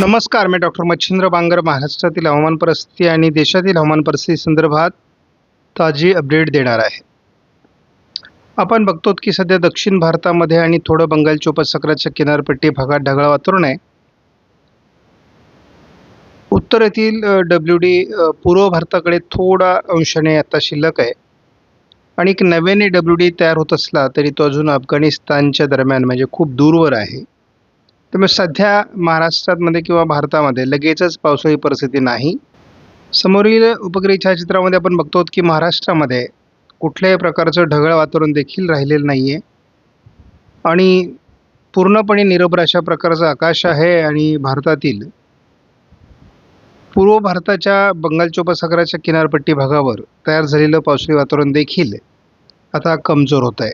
नमस्कार मी डॉक्टर मच्छिंद्र बांगर महाराष्ट्रातील हवामान परिस्थिती आणि देशातील हवामान परिस्थिती संदर्भात ताजी अपडेट देणार आहे. आपण बघतो की सध्या दक्षिण भारतामध्ये आणि थोडं बंगालच्या उपसागराच्या किनारपट्टी भागात ढगाळ वातावरण आहे. उत्तरेतील डब्ल्यू डी पूर्व भारताकडे थोडा अंशाने आता शिल्लक आहे. आणि एक नव्याने डब्ल्यू डी तयार होत असला तरी तो अजून अफगाणिस्तानच्या दरम्यान म्हणजे खूप दूरवर आहे. त्यामुळे सध्या महाराष्ट्रामध्ये किंवा भारतामध्ये लगेचच पावसाळी परिस्थिती नाही. समोरील उपग्रह छायाचित्रामध्ये आपण बघतो की महाराष्ट्रामध्ये कुठल्याही प्रकारचं ढगळ वातावरण देखील राहिलेलं नाही आहे आणि पूर्णपणे निरभ्र अशा प्रकारचं आकाश आहे आणि भारतातील पूर्व भारताच्या बंगालच्या उपसागराच्या किनारपट्टी भागावर तयार झालेलं पावसाळी वातावरण देखील आता कमजोर होत आहे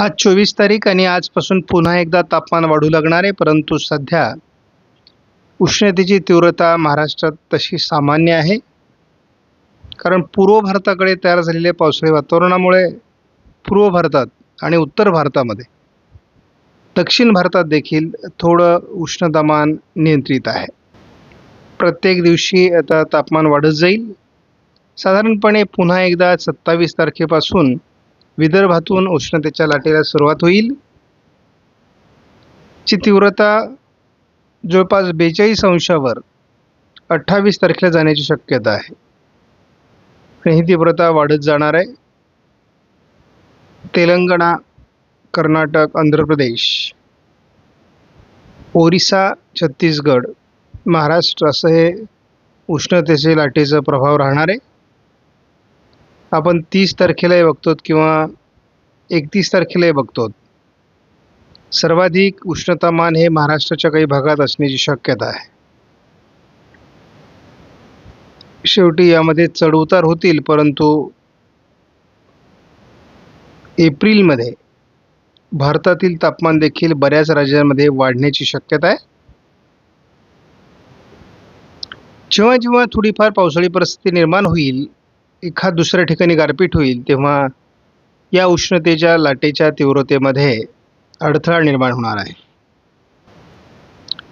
आज चोवीस तारीख आणि आजपासून पुन्हा एकदा तापमान वाढू लागणार आहे परंतु सध्या उष्णतेची तीव्रता महाराष्ट्रात तशी सामान्य आहे. कारण पूर्व भारताकडे तयार झालेल्या पावसाळी वातावरणामुळे पूर्व भारतात आणि उत्तर भारतामध्ये दक्षिण भारतात देखील थोडं उष्णतामान नियंत्रित आहे. प्रत्येक दिवशी आता तापमान वाढत जाईल. साधारणपणे पुन्हा एकदा सत्तावीस तारखेपासून विदर्भातून उष्णतेच्या लाटेला सुरुवात होईल. ची तीव्रता जवळपास बेचाळीस अंशावर अठ्ठावीस तारखेला जाण्याची शक्यता आहे. आणि ही तीव्रता वाढत जाणार आहे. तेलंगणा कर्नाटक आंध्र प्रदेश ओरिसा छत्तीसगड महाराष्ट्र असं हे उष्णतेचे लाटेचा प्रभाव राहणार आहे. आपण तीस तारखेलाही बघतो किंवा एकतीस तारखेलाही बघतो सर्वाधिक उष्णतामान हे महाराष्ट्राच्या काही भागात असण्याची शक्यता आहे. शेवटी यामध्ये चढउतार होतील परंतु एप्रिलमध्ये भारतातील तापमान देखील बऱ्याच राज्यांमध्ये वाढण्याची शक्यता आहे. जेव्हा जेव्हा थोडीफार पावसाळी परिस्थिती निर्माण होईल एखाद दुसऱ्या ठिकाणी गारपीट होईल तेव्हा या उष्णतेच्या लाटेच्या तीव्रतेमध्ये अडथळा निर्माण होणार आहे.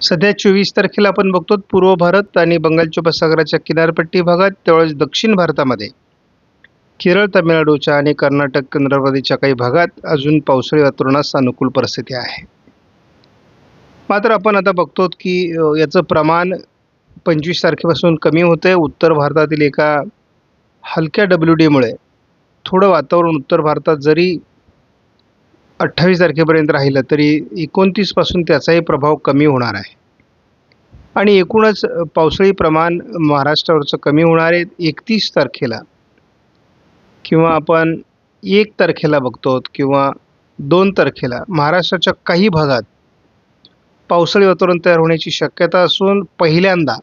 सध्या चोवीस तारखेला आपण बघतो पूर्व भारत आणि बंगालच्या उपसागराच्या किनारपट्टी भागात त्यावेळेस दक्षिण भारतामध्ये केरळ तामिळनाडूच्या आणि कर्नाटक आंध्र प्रदेशच्या काही भागात अजून पावसाळी वातावरणास अनुकूल परिस्थिती आहे. मात्र आपण आता बघतो की याचं प्रमाण पंचवीस तारखेपासून कमी होतं आहे उत्तर भारतातील एका हलक्या डब्ल्यू डीमुळे थोडं वातावरण उत्तर भारतात जरी अठ्ठावीस तारखेपर्यंत राहिलं तरी एकोणतीसपासून त्याचाही प्रभाव कमी होणार आहे. आणि एकूणच पावसाळी प्रमाण महाराष्ट्रावरचं कमी होणार आहे. एकतीस तारखेला किंवा आपण एक तारखेला बघतो किंवा दोन तारखेला महाराष्ट्राच्या काही भागात पावसाळी वातावरण तयार होण्याची शक्यता असून पहिल्यांदा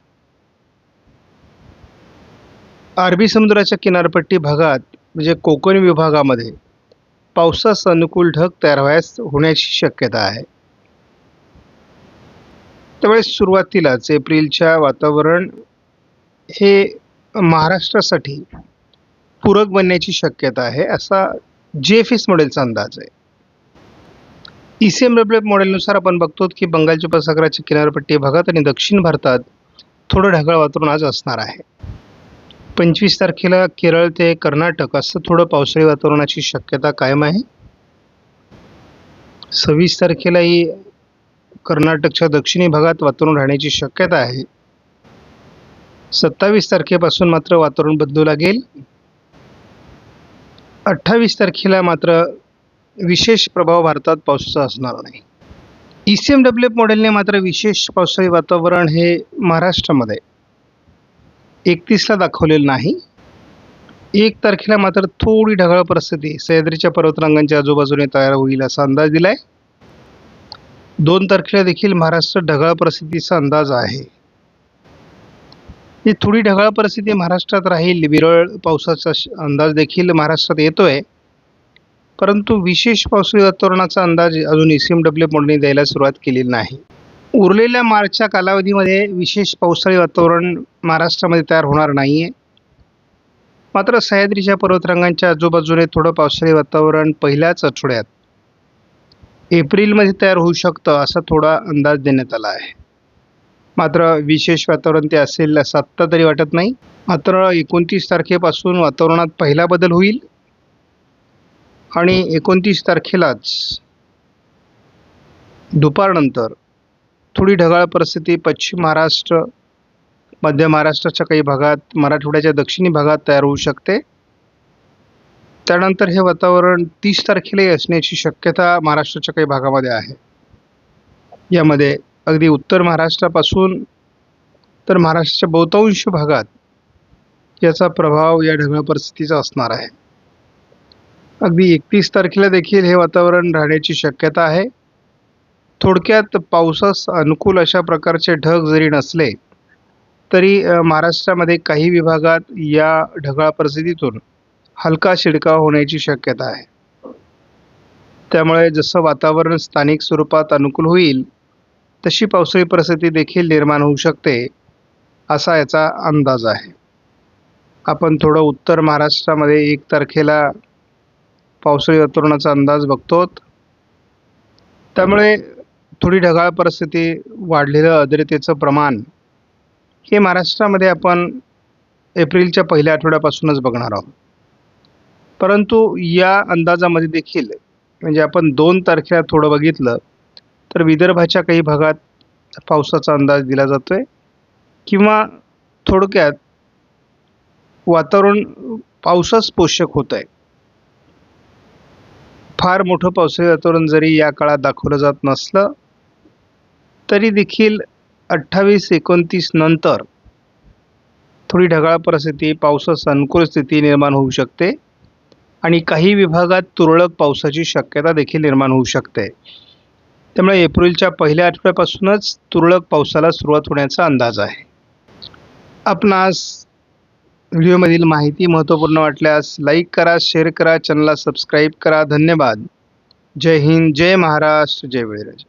अरबी समुद्राच्या किनारपट्टी भागात म्हणजे कोकण विभागामध्ये पावसास अनुकूल ढग तयार व्हायस होण्याची शक्यता आहे. त्यामुळे सुरुवातीलाच एप्रिलच्या वातावरण हे महाराष्ट्रासाठी पूरक बनण्याची शक्यता आहे असा जे एफ एस मॉडेलचा अंदाज आहे. ई सी एम डब्ल्यू मॉडेलनुसार आपण बघतो की बंगालच्या उपसागराच्या किनारपट्टी भागात आणि दक्षिण भारतात थोडं ढगाळ वातावरण आज असणार आहे. पंचवीस तारखेला केरळ ते कर्नाटक असं थोडं पावसाळी वातावरणाची शक्यता कायम आहे. सव्वीस तारखेलाही कर्नाटकच्या दक्षिणी भागात वातावरण राहण्याची शक्यता आहे. सत्तावीस तारखेपासून मात्र वातावरण बदलू लागेल. अठ्ठावीस तारखेला मात्र विशेष प्रभाव भारतात पावसाचा असणार नाही. E C M W F मॉडेलने मात्र विशेष पावसाळी वातावरण हे महाराष्ट्रामध्ये एकतीसला दाखवलेलं नाही. एक तारखेला मात्र थोडी ढगाळ परिस्थिती. सह्याद्रीच्या पर्वतरांगांच्या आजूबाजूने तयार होईल असा अंदाज दिलाय. दोन तारखेला देखील महाराष्ट्र ढगाळ परिस्थितीचा अंदाज आहे. ही थोडी ढगाळ परिस्थिती महाराष्ट्रात राहील. विरळ पावसाचा श- अंदाज देखील महाराष्ट्रात येतोय. परंतु विशेष पावसाळी वातावरणाचा अंदाज अजून ई सी एम डब्ल्यू मॉडेलने द्यायला सुरुवात केलेली नाही. उरलेल्या मार्चच्या कालावधीमध्ये विशेष पावसाळी वातावरण महाराष्ट्रामध्ये तयार होणार नाही आहे मात्र सह्याद्रीच्या पर्वतरांगांच्या आजूबाजूने थोडं पावसाळी वातावरण पहिल्याच आठवड्यात एप्रिलमध्ये तयार होऊ शकतं असा थोडा अंदाज देण्यात आला आहे. मात्र विशेष वातावरण ते असेल असं आत्ता तरी वाटत नाही. मात्र एकोणतीस तारखेपासून वातावरणात पहिला बदल होईल. आणि एकोणतीस तारखेलाच दुपारनंतर थोडी ढगाळ परिस्थिती पश्चिम महाराष्ट्र मध्य महाराष्ट्राच्या काही भागात मराठवाड्याच्या दक्षिणी भागात तयार होऊ शकते. त्यानंतर हे वातावरण तीस तारखेलाही असण्याची शक्यता महाराष्ट्राच्या काही भागामध्ये आहे. यामध्ये अगदी उत्तर महाराष्ट्रापासून तर महाराष्ट्राच्या बहुतांश भागात याचा प्रभाव या ढगाळ परिस्थितीचा असणार आहे. अगदी एकतीस तारखेला देखील हे वातावरण राहण्याची शक्यता आहे. थोडक्यात पावसास अनुकूल अशा प्रकारचे ढग जरी नसले तरी महाराष्ट्रामध्ये काही विभागात या ढगाळ परिस्थितीतून हलका शिडकाव होण्याची शक्यता आहे. त्यामुळे जसं वातावरण स्थानिक स्वरूपात अनुकूल होईल तशी पावसाळी परिस्थिती देखील निर्माण होऊ शकते असा याचा अंदाज आहे. आपण थोडं उत्तर महाराष्ट्रामध्ये एक तारखेला पावसाळी वातावरणाचा अंदाज बघतो त्यामुळे थोडी ढगाळ परिस्थिती वाढलेलं आर्द्रतेचं प्रमाण हे महाराष्ट्रामध्ये आपण एप्रिलच्या पहिल्या आठवड्यापासूनच बघणार आहोत. परंतु या अंदाजामध्ये देखील म्हणजे आपण दोन तारखेला थोडं बघितलं तर विदर्भाच्या काही भागात पावसाचा अंदाज दिला जातो आहे किंवा थोडक्यात वातावरण पावसास पोषक होत आहे फार मोठं पावसाळी वातावरण जरी या काळात दाखवलं जात नसलं तरी देखील अठ्ठावीस एकोणतीस नंतर थोडी ढगाळ परिस्थिती पावसास अनुकूल स्थिती निर्माण होऊ शकते आणि काही विभागात तुरळक पावसाची शक्यता देखील निर्माण होऊ शकते. त्यामुळे एप्रिलच्या पहिल्या आठवड्यापासूनच तुरळक पावसाला सुरुवात होण्याचा अंदाज आहे. आपणास व्हिडिओमधील माहिती महत्त्वपूर्ण वाटल्यास लाईक करा शेअर करा चॅनलला सबस्क्राईब करा. धन्यवाद. जय हिंद जय महाराष्ट्र जय वेळराज.